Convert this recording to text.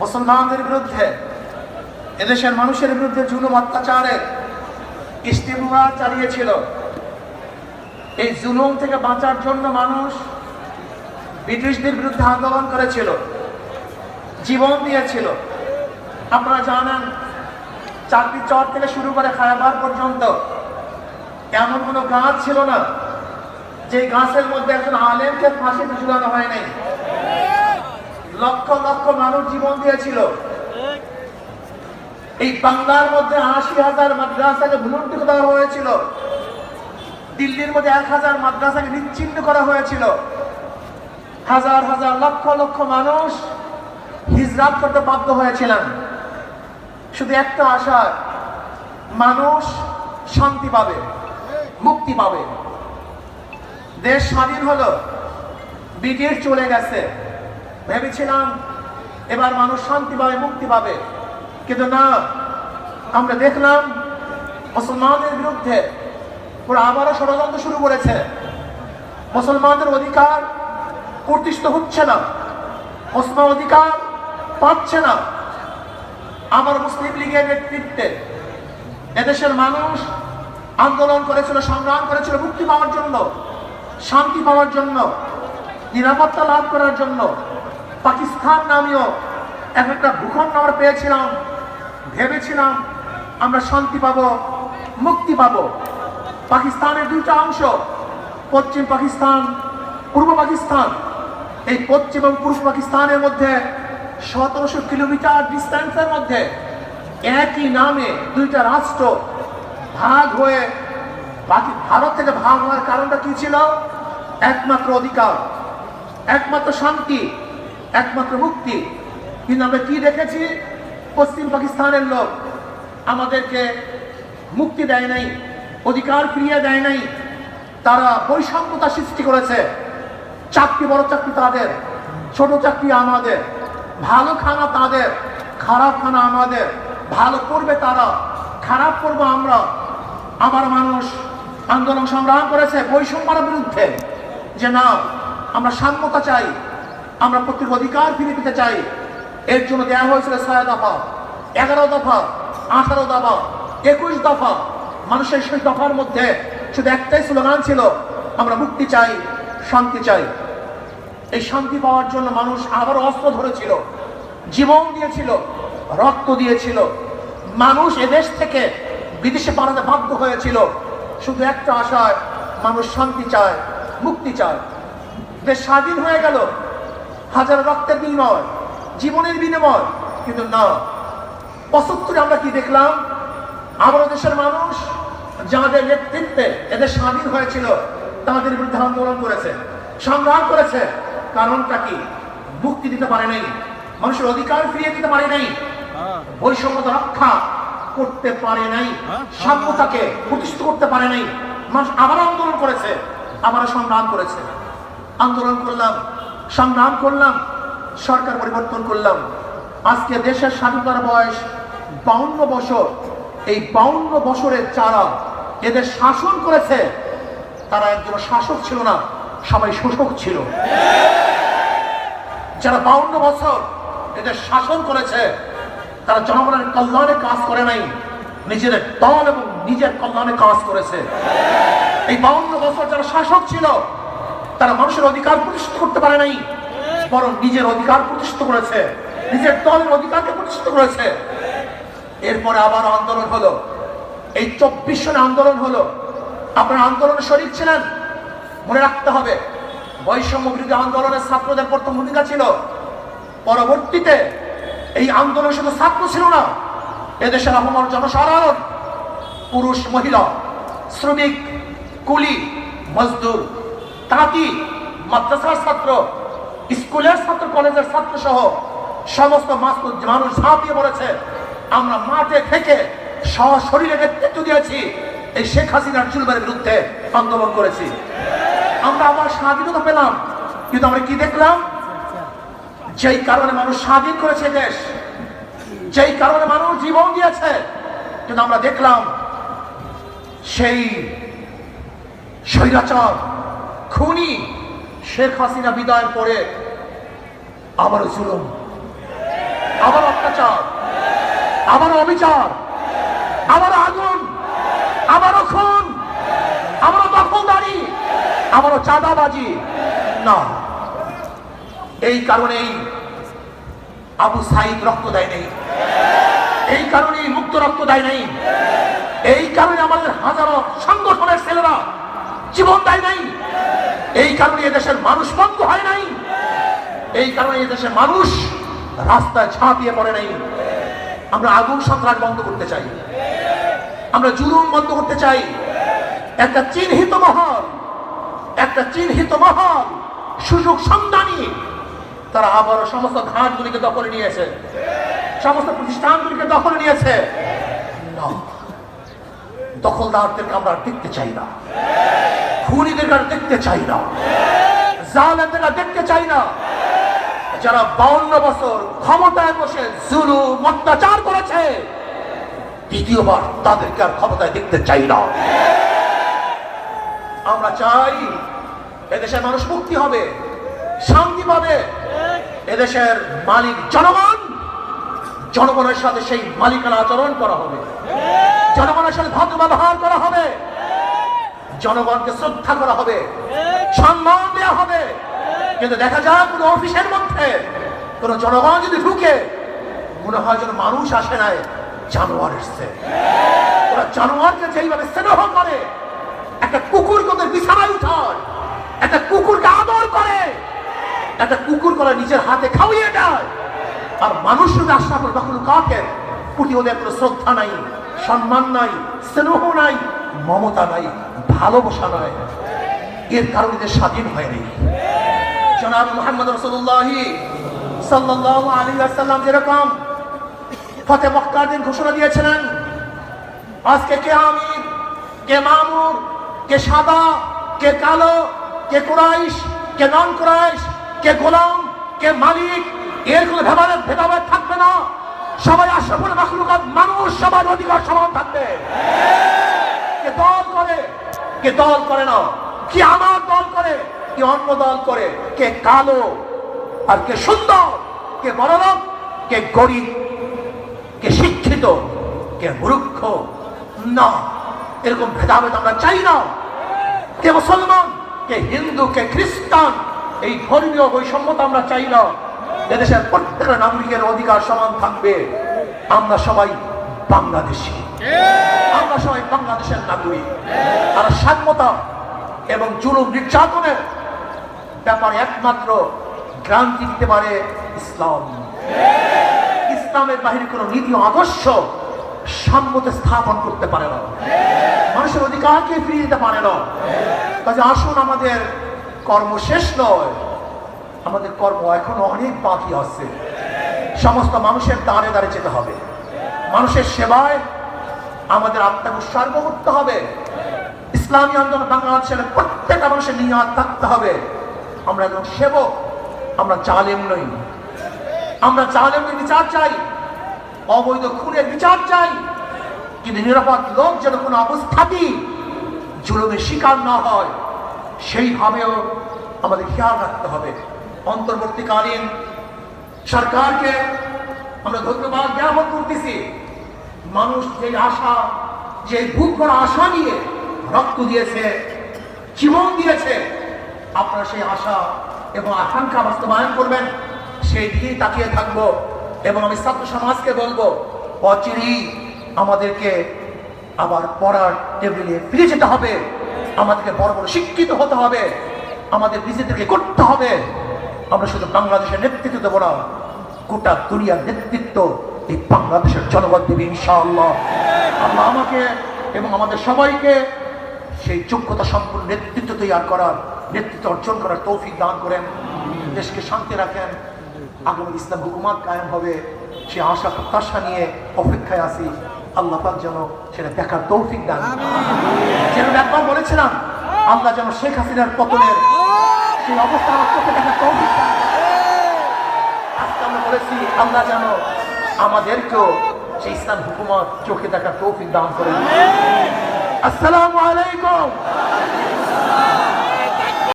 মুসলমানদের বিরুদ্ধে, এদেশের মানুষের বিরুদ্ধে জুলুম অত্যাচারে ইস্তিমুরা চালিয়েছিল। এই জুলুম থেকে বাঁচার জন্য মানুষ ব্রিটিশদের বিরুদ্ধে আন্দোলন করেছিল, জীবন দিয়েছিল। আপনারা জানেন চাকরি চর থেকে শুরু করে খায়াবার পর্যন্ত এমন কোনো গাছ ছিল না যে গাছের মধ্যে একজন আলেমকে ফাঁসিতে ঝুলানো হয় নাই লক্ষ লক্ষ মানুষ জীবন দিয়েছিল। এই বাংলার মধ্যে আশি হাজার মাদ্রাসাকে ভুলুন্ঠিত করা হয়েছিল। দিল্লির মধ্যে এক হাজার মাদ্রাসাকে নিচ্ছিন্ন করা হয়েছিল। হাজার হাজার লক্ষ লক্ষ মানুষ হিজরাত করতে বাধ্য হয়েছিলেন। শুধু একটা আশা, মানুষ শান্তি পাবে, মুক্তি পাবে। দেশ স্বাধীন হলো, ব্রিটিশ চলে গেছে। ভেবেছিলাম এবার মানুষ শান্তি পাবে, মুক্তি পাবে। কিন্তু না, আমরা দেখলাম মুসলমানদের বিরুদ্ধে ওরা আবারও ষড়যন্ত্র শুরু করেছে। মুসলমানদের অধিকার প্রতিষ্ঠিত হচ্ছে না। মুসলমান অধিকার পাচ্ছে না। আমার মুসলিম লীগের নেতৃত্বে এদেশের মানুষ আন্দোলন করেছিল, সংগ্রাম করেছিল মুক্তি পাওয়ার জন্য, শান্তি পাওয়ার জন্য, নিরাপত্তা লাভ করার জন্য। পাকিস্তান নামীয় এক একটা ভূখণ্ড আমরা পেয়েছিলাম। ভেবেছিলাম আমরা শান্তি পাবো, মুক্তি পাবো। পাকিস্তানের দুইটা অংশ, পশ্চিম পাকিস্তান, পূর্ব পাকিস্তান। এই পশ্চিম এবং পূর্ব পাকিস্তানের মধ্যে সতেরোশো কিলোমিটার ডিস্টেন্সের মধ্যে একই নামে দুইটা রাষ্ট্র ভাগ হয়ে বাকি ভারত থেকে ভাগ হওয়ার কারণটা কি ছিল? একমাত্র অধিকার, একমাত্র শান্তি। একমাত্র মুক্তি। কিন্তু আমরা কি দেখেছি? পশ্চিম পাকিস্তানের লোক আমাদেরকে মুক্তি দেয় নাই, অধিকার ফিরিয়ে দেয় নাই। তারা বৈষম্যতা সৃষ্টি করেছে। চাকরি, বড় চাকরি তাদের, ছোট চাকরি আমাদের, ভালো খানা তাদের, খারাপ খানা আমাদের, ভালো করবে তারা, খারাপ করব আমরা। আমার মানুষ আন্দোলন সংগ্রাম করেছে বৈষম্যের বিরুদ্ধে। যে না, আমরা সাম্যতা চাই আমরা প্রত্যেক অধিকার ফিরে পেতে চাই। এর জন্য দেওয়া হয়েছিল ছয় দফা। এগারো দফা, আঠারো দফা, একুশ দফা। মানুষের সেই দফার মধ্যে শুধু একটাই স্লোগান ছিল, আমরা মুক্তি চাই, শান্তি চাই। এই শান্তি পাওয়ার জন্য মানুষ আবার অস্ত্র ধরেছিল, জীবন দিয়েছিল, রক্ত দিয়েছিল। মানুষ এদেশ থেকে বিদেশে পালাতে বাধ্য হয়েছিল। শুধু একটা আশায়, মানুষ শান্তি চায়, মুক্তি চায়। দেশ স্বাধীন হয়ে গেল। হাজার রক্তের বিনিময়, জীবনের বিনিময়, কিন্তু না। পঁচাত্তরে আমরা কি দেখলাম? আমাদের দেশের মানুষ যাদের নেতৃত্বে এদের স্বাধীন হয়েছিল, তাদের বিরুদ্ধে আন্দোলন করেছে, সংগ্রাম করেছে। কারণটা কি? মুক্তি দিতে পারে নাই, মানুষের অধিকার ফিরিয়ে দিতে পারে নাই বৈষম্যতা রক্ষা করতে পারে নাই, সাম্যতাকে প্রতিষ্ঠিত করতে পারে নাই। মানুষ আবার আন্দোলন করেছে, আবার সংগ্রাম করেছে। আন্দোলন করলাম সংগ্রাম করলাম, সরকার পরিবর্তন করলাম। আজকে দেশের স্বাধীনতার বয়স বাউন্ন বছর। এই বাউন্ন বছরের যারা এদের শাসন করেছে, তারা একজন শাসক ছিল না, সবাই শোষক ছিল। যারা বাউন্ন বছর এদের শাসন করেছে, তারা জনগণের কল্যাণে কাজ করে নাই, নিজেদের দল এবং নিজের কল্যাণে কাজ করেছে। এই বাউন্ন বছর যারা শাসক ছিল তারা মানুষের অধিকার প্রতিষ্ঠিত করতে পারে নাই। বরং নিজের অধিকার প্রতিষ্ঠিত করেছে। নিজের দলের অধিকারকে প্রতিষ্ঠিত করেছে। এরপরে আবার আন্দোলন হলো। এই চব্বিশ সনে আন্দোলন হলো। আপনার আন্দোলনে শরিক ছিলেন। মনে রাখতে হবে, বৈষম্য বিরোধী আন্দোলনের ছাত্রদের প্রথম ভূমিকা ছিল। পরবর্তীতে এই আন্দোলন শুধু ছাত্র ছিল না, এদেশের আহমর জনসাধারণ, পুরুষ, মহিলা, শ্রমিক, কুলি, মজদুর তাঁতি, মাদ্রাসার ছাত্র, স্কুলের ছাত্র, কলেজের ছাত্র সহ সমস্ত মানুষ ঝাঁপিয়ে পড়েছে আমরা মাঠে থেকে সশরীরে নেতৃত্ব দিয়েছি। এই শেখ হাসিনার চুলবের বিরুদ্ধে আন্দোলন করেছি। আমরা আবার স্বাধীনতা পেলাম, কিন্তু আমরা কি দেখলাম? যেই কারণে মানুষ স্বাধীন করেছে দেশ, যেই কারণে মানুষ জীবন দিয়েছে, কিন্তু আমরা দেখলাম সেই স্বৈরাচার খুনি শেখ হাসিনা বিদায়ের পরে আবারও জুলুম, আবার অত্যাচার আবারও অবিচার আবারও আগুন, আবারও খুন, আবারও দখলদারি, আবারও চাঁদাবাজি। না, এই কারণেই আবু সাইদ রক্ত দেয় নেই। এই কারণেই মুক্ত রক্ত দেয় নেই। এই কারণে আমাদের হাজারো সংগঠনের ছেলেরা জীবন দেয় নাই। এই কারণে এদেশের মানুষ বন্ধ হয় নাই। এই কারণে এদেশের মানুষ রাস্তায় ঝাঁপিয়ে পড়ে নাই। আমরা আগুন সন্ত্রাস বন্ধ করতে চাই। আমরা জুলুম বন্ধ করতে চাই। একটা চিহ্নিত মহল, একটা চিহ্নিত মহল, সুযোগ সন্ধানী, তারা আবারও সমস্ত ঘাটগুলিকে দখলে নিয়েছে সমস্ত প্রতিষ্ঠানগুলিকে দখলে নিয়েছে দখলদারদেরকে আমরা দেখতে চাই না। খুনিদেরকে আর দেখতে চাই না। জালেমদের আর দেখতে চাই না। যারা বাউন্ন বছর ক্ষমতায় বসে জুলু অত্যাচার করেছে, দ্বিতীয়বার তাদেরকে আর ক্ষমতায় দেখতে চাই না। আমরা চাই এদেশের মানুষ মুক্তি হবে, শান্তি পাবে। এদেশের মালিক জনগণ, জনগণের সাথে সেই মালিকানা আচরণ করা হবে। জনগণের সাথে ভদ্র ব্যবহার করা হবে। জনগণকে শ্রদ্ধা করা হবে, সম্মান দেওয়া হবে। কিন্তু দেখা যায় কোনো অফিসের মধ্যে কোনো জনগণ যদি ঢুকে, মনে হয় যেন মানুষ আসে নাই, জানোয়ার এসছে। ওরা জানোয়ারকে যেইভাবে স্নেহ করে, একটা কুকুর ওদের বিছানায় উঠায়, একটা কুকুরকে আদর করে, একটা কুকুর করে নিজের হাতে খাওয়িয়ে দেয়। আর মানুষ যদি আশা করে তখন কাকে প্রতি ওদের কোনো শ্রদ্ধা নাই, সম্মান নাই, স্নেহ নাই মমতা নাই, ভালোবাসা নাই। এর কারণে এদের স্বাধীন হয়নি। জনাব মোহাম্মদ রসুল্লাহি সাল্লাহ আলী আসাল্লাম যেরকম ফতে মক্কার দিন ঘোষণা দিয়েছিলেন, আজকে কে আমির, কে মামুর কে সাদা, কে কালো, কে কুরাইশ, কে নন কুরাইশ কে গোলাম, কে মালিক, এর কোনো ভেদাভেদ ভেদাভেদ থাকবে না। সবাই আশরাফুল মাখলুকাত মানুষ, সবার অধিকার সমান থাকবে। কে দল করে, কে দল করে না? কি আমার দল করে, কি অন্য দল করে? কে কালো আর কে সুন্দর? কে বড়লোক? কে গরিব? কে শিক্ষিত? কে মূর্খ? না। এরকম ভেদাভেদ আমরা চাই না। কে মুসলমান? কে হিন্দু? কে খ্রিস্টান? এই ধর্মীয় বৈষম্যতা আমরা চাই না। এদেশের প্রত্যেকটা নাগরিকের অধিকার সমান থাকবে। আমরা সবাই বাংলাদেশি। আমরা সবাই বাংলাদেশের নাগরিক। আর স্বাধীনতা এবং জুলুম নির্যাতনের ব্যাপারে একমাত্র গ্রান্তি দিতে পারে ইসলাম। ইসলামের বাহিরে কোনো নীতি আদর্শ সাম্যতে স্থাপন করতে পারে না। মানুষের অধিকারকে ফিরিয়ে দিতে পারে না। কাজে আসুন আমাদের কর্ম শেষ নয়। আমাদের কর্ম এখনও অনেক বাকি আছে। সমস্ত মানুষের দাঁড়ে দাঁড়ে যেতে হবে। মানুষের সেবায় আমাদের আত্মাকে উৎসর্গ করতে হবে। ইসলামী আন্দোলন বাংলাদেশের প্রত্যেকটা মানুষের নিয়াদ থাকতে হবে। আমরা একজন সেবক, আমরা জালেম নই। আমরা জালেমের বিচার চাই, অবৈধ খুনের বিচার চাই। কিন্তু নিরাপদ লোক যেন কোনো অবস্থাতেই জুলুমের শিকার না হয়, সেইভাবেও আমাদের খেয়াল রাখতে হবে। অন্তর্বর্তীকালীন সরকারকে আমরা ধন্যবাদ জ্ঞাপন করতেছি। মানুষ যে আশা, যে বুক করা আশা নিয়ে রক্ত দিয়েছে, জীবন দিয়েছে, আপনারা সেই আশা এবং আকাঙ্ক্ষা বাস্তবায়ন করবেন। সেই দিকেই তাকিয়ে থাকব এবং আমি ছাত্র সমাজকে বলব, অচিরেই আমাদেরকে আবার পড়ার টেবিলে ফিরে যেতে হবে। আমাদেরকে বড় বড় শিক্ষিত হতে হবে। আমাদের নিজেদেরকে করতে হবে। আমরা শুধু বাংলাদেশের নেতৃত্ব দেবো না, গোটা দুনিয়ার নেতৃত্ব এই বাংলাদেশের জনগণ দেবে ইনশাআল্লাহ। আল্লাহ আমাকে এবং আমাদের সবাইকে সেই যোগ্যতা সম্পূর্ণ নেতৃত্ব তৈরি করার নেতৃত্ব অর্জন করার তৌফিক দান করেন দেশকে শান্তি রাখেন। আগামী ইসলাম হুকুমাত কায়েম হবে সে আশা প্রত্যাশা নিয়ে অপেক্ষায় আসি আল্লাহ পাক যেন সেটা দেখার তৌফিক দান যেন একবার বলেছিলাম আল্লাহ যেন শেখ হাসিনার পতনের সেই অবস্থা আমার চোখে দেখার তৌফিক দান আজকে আমরা বলেছি আল্লাহ যেন আমাদেরকেও সেই ইসলাম হুকুমত চোখে দেখার তৌফিক দান করে আসসালামু আলাইকুম।